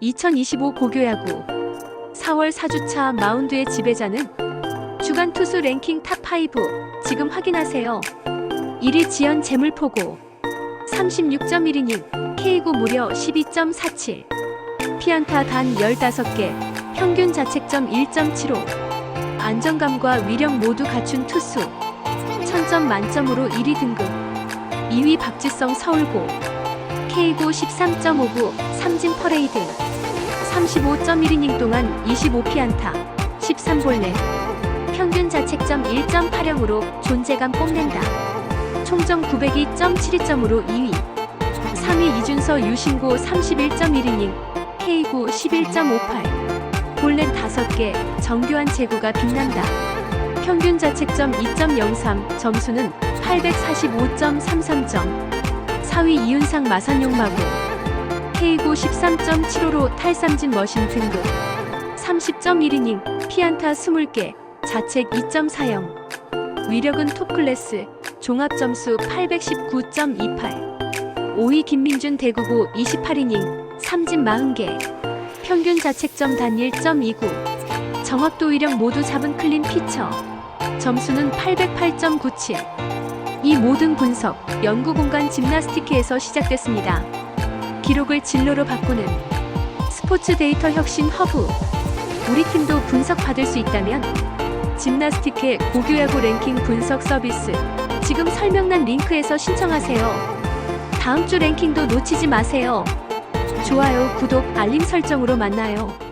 2025 고교야구. 4월 4주차 마운드의 지배자는 주간 투수 랭킹 탑5 지금 확인하세요. 1위 지연 재물포고. 36.1이닝. K구 무려 12.47 피안타 단 15개. 평균 자책점 1.75 안정감과 위력 모두 갖춘 투수. 1000점 만점으로 1위 등급 2위 박지성 서울고 K구 13.59 삼진 퍼레이드. 35.1이닝 동안 25피안타 13볼넷. 평균 자책점 1.80으로 존재감 뽐낸다. 총점 902.72점으로 2위. 3위 이준서 유신고 31.1이닝 K구 11.58 볼넷 5개 정교한 제구가 빛난다. 평균 자책점 2.03 점수는 845.33점 4위 이윤상 마산용 마구. K구 13.75로 탈삼진 머신 등급. 30.1이닝 피안타 20개 자책 2.40 위력은 톱클래스 종합점수 819.28 5위 김민준 대구고 28이닝 삼진 40개. 평균 자책점 단 1.29 정확도 위력 모두 잡은 클린 피처. 점수는 808.97 이 모든 분석 연구 공간 짐나스티크에서 시작됐습니다. 기록을 진로로 바꾸는 스포츠 데이터 혁신 허브. 우리 팀도 분석 받을 수 있다면 짐나스틱의 고교 야구 랭킹 분석 서비스 지금 설명란 링크에서 신청하세요. 다음 주 랭킹도 놓치지 마세요. 좋아요, 구독, 알림 설정으로 만나요.